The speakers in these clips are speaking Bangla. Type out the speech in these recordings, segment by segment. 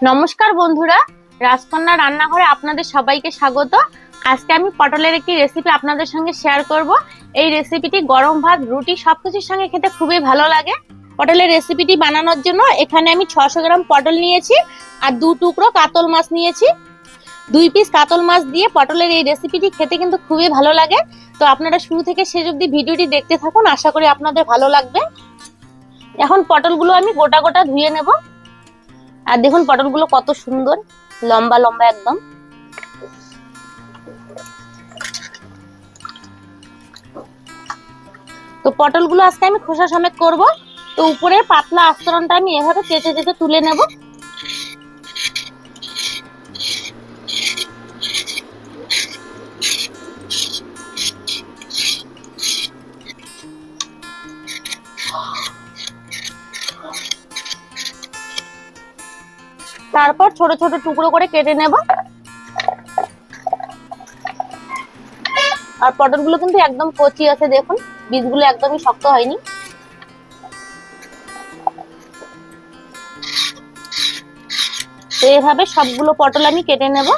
নমস্কার বন্ধুরা, রাজকন্যা রান্নাঘরে আপনাদের সবাইকে স্বাগত। আজকে আমি পটলের একটি রেসিপি আপনাদের সঙ্গে শেয়ার করব। এই রেসিপিটি গরম ভাত, রুটি সবকিছুর সঙ্গে খেতে খুবই ভালো লাগে। পটলের রেসিপিটি বানানোর জন্য এখানে আমি ছশো গ্রাম পটল নিয়েছি আর দু টুকরো কাতল মাছ নিয়েছি। দুই পিস কাতল মাছ দিয়ে পটলের এই রেসিপিটি খেতে কিন্তু খুবই ভালো লাগে। তো আপনারা শুরু থেকে শেষ অবধি ভিডিওটি দেখতে থাকুন, আশা করি আপনাদের ভালো লাগবে। এখন পটলগুলো আমি গোটা গোটা ধুয়ে নেব। আর দেখুন পটলগুলো কত সুন্দর, লম্বা লম্বা একদম। তো পটলগুলো আজকে আমি খোসা সমেত করব। তো উপরে পাতলা আস্তরণটা আমি এভাবে চেঁচে চেঁচে তুলে নেব। তারপর ছোট ছোট টুকরো করে কেটে নেব। আর পটলগুলো কিন্তু একদম কচি আছে, দেখুন। বীজগুলো একদমই শক্ত হয়নি। তো এভাবে সবগুলো পটল আমি কেটে নেব।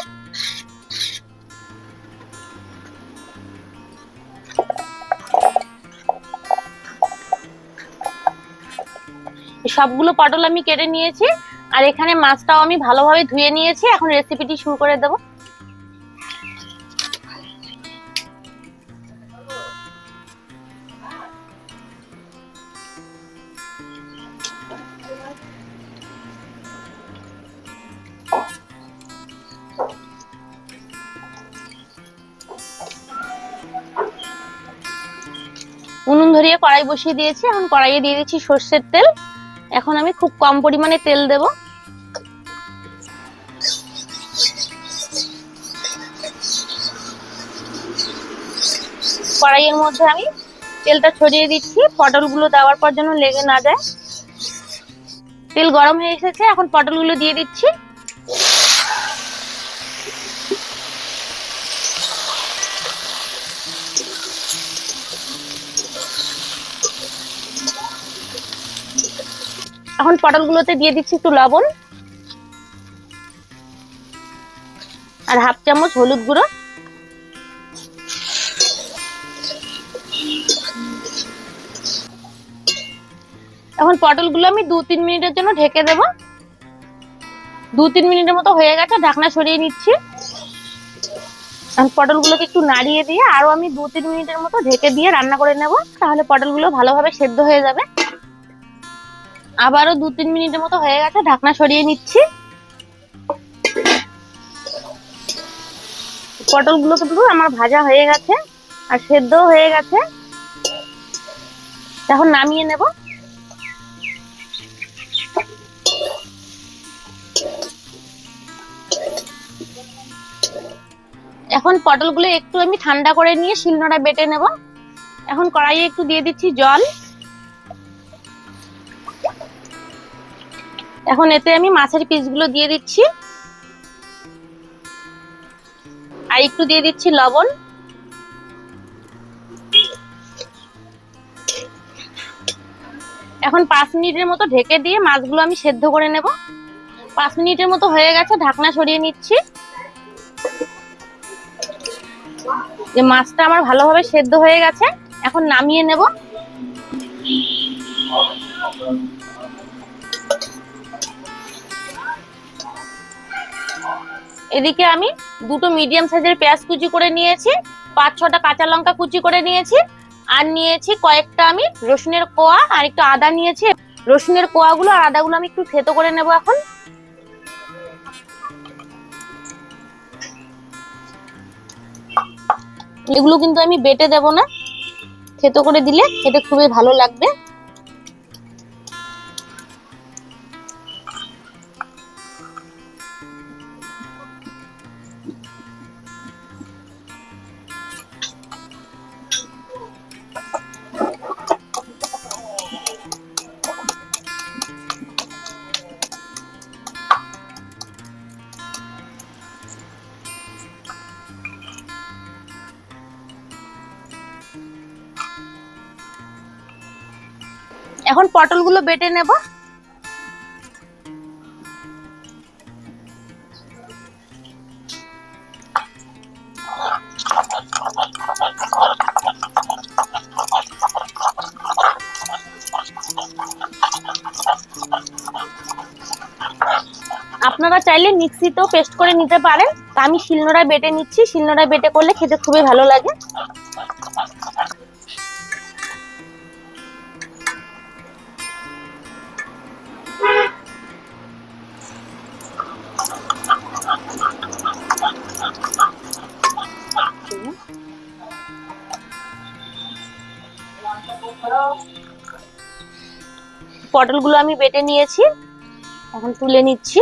সবগুলো পটল আমি কেটে নিয়েছি। আর এখানে মাছটাও আমি ভালোভাবে ধুয়ে নিয়েছি, এখন রেসিপিটি শুরু করে দেব। উনুন ধরিয়ে কড়াই বসিয়ে দিয়েছি, এখন কড়াইয়ে দিয়ে দিচ্ছি সর্ষের তেল। এখন আমি খুব কম পরিমাণে তেল দেব। কড়াইয়ের মধ্যে আমি তেলটা ছড়িয়ে দিচ্ছি। পটলগুলো দেওয়ার পর যেন লেগে না যায়। তেল গরম হয়ে এসেছে, এখন পটলগুলো দিয়ে দিচ্ছি। এখন পটলগুলোতে দিয়ে দিচ্ছি একটু লবণ। আর হাফ চামচ হলুদ গুঁড়ো। এখন পটলগুলো আমি দু তিন মিনিটের জন্য ঢেকে দেব। দু তিন মিনিটের মতো হয়ে গেছে, ঢাকনা সরিয়ে নিচ্ছি। পটলগুলোকে একটু নাড়িয়ে দিয়ে আরও আমি দু তিন মিনিটের মতো ঢেকে দিয়ে রান্না করে নেব, তাহলে পটলগুলো ভালোভাবে সেদ্ধ হয়ে যাবে। আবারও দু তিন মিনিটের মতো হয়ে গেছে, ঢাকনা সরিয়ে নিচ্ছি। পটলগুলো কিন্তু আমার ভাজা হয়ে গেছে, আর সেদ্ধও হয়ে গেছে। এখন নামিয়ে নেব। এখন পটলগুলো একটু আমি ঠান্ডা করে নিয়ে শিলনোড়া বেটে নেব। এখন কড়াইয়ে একটু দিয়ে দিচ্ছি জল। এখন এতে আমি মাছের পিসগুলো দিয়ে দিচ্ছি। আর একটু দিয়ে দিচ্ছি লবণ। এখন পাঁচ মিনিটের মতো ঢেকে দিয়ে মাছগুলো আমি সেদ্ধ করে নেব। পাঁচ মিনিটের মতো হয়ে গেছে, ঢাকনা সরিয়ে নিচ্ছি। যে মাছটা আমার ভালোভাবে সেদ্ধ হয়ে গেছে, এখন নামিয়ে নেব। এদিকে আমি দুটো মিডিয়াম সাইজের পেঁয়াজ কুচি করে নিয়েছি, পাঁচ ছটা কাঁচা লঙ্কা কুচি করে নিয়েছি, আর নিয়েছি কয়েকটা আমি রসুনের কোয়া, আর একটু আদা নিয়েছি। রসুনের কোয়াগুলো আর আদাগুলো আমি একটু থেতো করে নেব এখন। এগুলো কিন্তু আমি বেটে দেব না। থেতো করে দিলে খেতে খুবই ভালো লাগবে। এখন পটলগুলো বেটে নেব। আপনারা চাইলে মিক্সিতেও পেস্ট করে নিতে পারেন। আমি শিলনোড়ায় বেটে নিচ্ছি। শিলনোড়ায় বেটে করলে খেতে খুবই ভালো লাগে। পটলগুলো আমি বেটে নিয়েছি। এখন তুলে নিচ্ছি।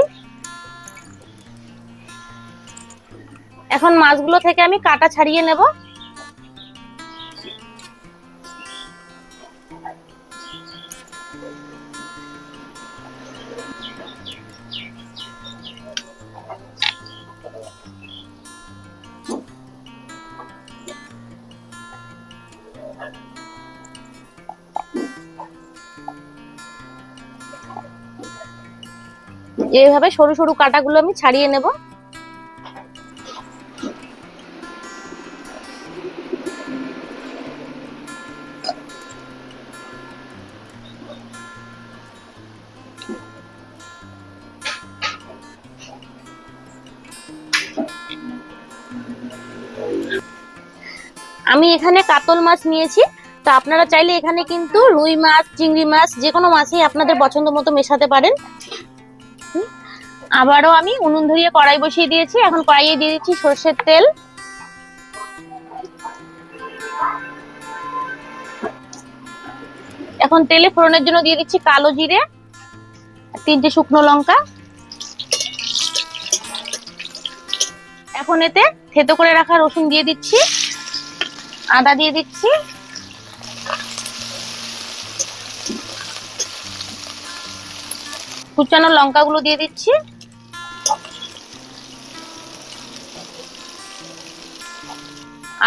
এখন মাছগুলো থেকে আমি কাটা ছাড়িয়ে নেব। এইভাবে সরু সরু কাটাগুলো আমি ছাড়িয়ে নেব আমি এখানে কাতল মাছ নিয়েছি তো আপনারা চাইলে এখানে কিন্তু রুই মাছ, চিংড়ি মাছ যে কোনো মাছই আপনাদের পছন্দ মতো মেশাতে পারেন। আবারও আমি উনুন ধরিয়ে কড়াই বসিয়ে দিয়েছি। এখন কড়াইয়ে দিয়ে দিচ্ছি সর্ষের তেল। এখন তেলে ফোড়নের জন্য দিয়ে দিচ্ছি কালো জিরে, তিনটে শুকনো লঙ্কা। এখন এতে থেতো করে রাখা রসুন দিয়ে দিচ্ছি। আদা দিয়ে দিচ্ছি। কুচানো লঙ্কাগুলো দিয়ে দিচ্ছি।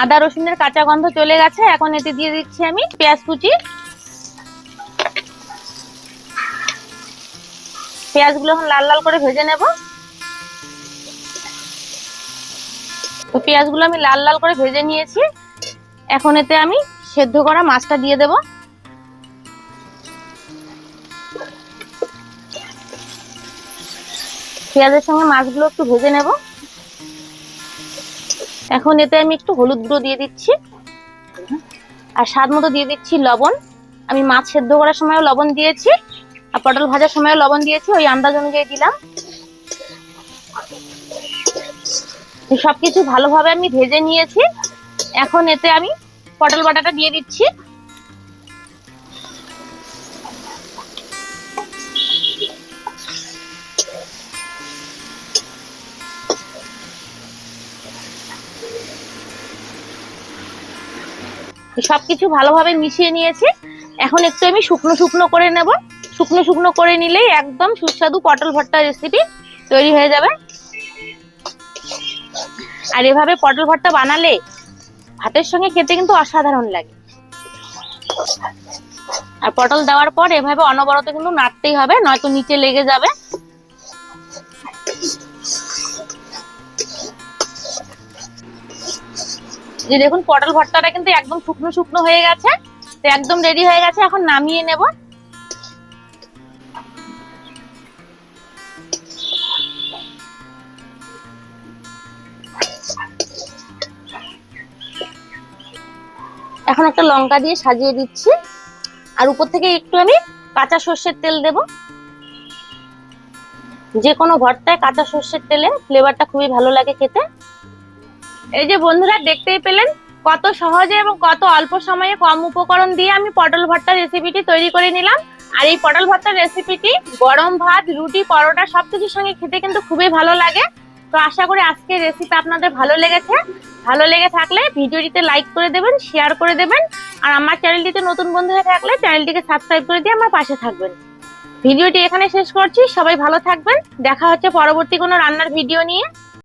আদা রসুনের কাঁচা গন্ধ চলে গেছে, এখন এতে দিয়ে দিচ্ছি আমি পেঁয়াজ কুচি। পেঁয়াজগুলো এখন লাল লাল করে ভেজে নেব। তো পেঁয়াজগুলো আমি লাল লাল করে ভেজে নিয়েছি। এখন এতে আমি সেদ্ধ করা মাছটা দিয়ে দেব। পেঁয়াজের সঙ্গে মাছগুলো একটু ভেজে নেব। এখন এতে আমি একটু হলুদ গুঁড়ো দিয়ে দিচ্ছি। আর স্বাদ মতো দিয়ে দিচ্ছি লবণ। আমি মাছ সেদ্ধ করার সময়ও লবণ দিয়েছি, আর পটল ভাজার সময়ও লবণ দিয়েছি, ওই আন্দাজ অনুযায়ী দিলাম। সবকিছু ভালোভাবে আমি ভেজে নিয়েছি। এখন এতে আমি পটল বাটাটা দিয়ে দিচ্ছি। সবকিছু ভালোভাবে মিশিয়ে নিয়েছি। এখন একটু আমি শুকনো শুকনো করে নেব। শুকনো শুকনো করে নিলেই একদম সুস্বাদু পটল ভর্তা রেসিপি তৈরি হয়ে যাবে। আর এভাবে পটল ভর্তা বানালে ভাতের সঙ্গে খেতে কিন্তু অসাধারণ লাগে। আর পটল দেওয়ার পর এভাবে অনবরত কিন্তু নাড়তেই হবে, নয়তো নিচে লেগে যাবে। যে দেখুন পটল ভর্তাটা কিন্তু একদম শুকনো শুকনো হয়ে গেছে, তো একদম রেডি হয়ে গেছে, এখন নামিয়ে নেব। এখন একটা লঙ্কা দিয়ে সাজিয়ে দিচ্ছি, আর উপর থেকে একটু আমি কাঁচা সর্ষের তেল দেব। যে কোনো ভর্তায় কাঁচা সর্ষের তেলে ফ্লেভারটা খুবই ভালো লাগে খেতে। এই যে বন্ধুরা, দেখতেই পেলেন কত সহজে এবং কত অল্প সময়ে কম উপকরণ দিয়ে আমি পটল ভর্তা রেসিপিটি তৈরি করে নিলাম। আর এই পটল ভর্তার রেসিপিটি গরম ভাত, রুটি, পরোটা সবকিছুর সঙ্গে খেতে কিন্তু খুবই ভালো লাগে। তো আশা করি আজকের রেসিপি আপনাদের ভালো লেগেছে। ভালো লেগে থাকলে ভিডিওটিতে লাইক করে দেবেন শেয়ার করে দেবেন। আর আমার চ্যানেলটিতে নতুন বন্ধু হয়ে থাকলে চ্যানেলটিকে সাবস্ক্রাইব করে দিয়ে আমার পাশে থাকবেন। ভিডিওটি এখানে শেষ করছি। সবাই ভালো থাকবেন। দেখা হচ্ছে পরবর্তী কোনো রান্নার ভিডিও নিয়ে।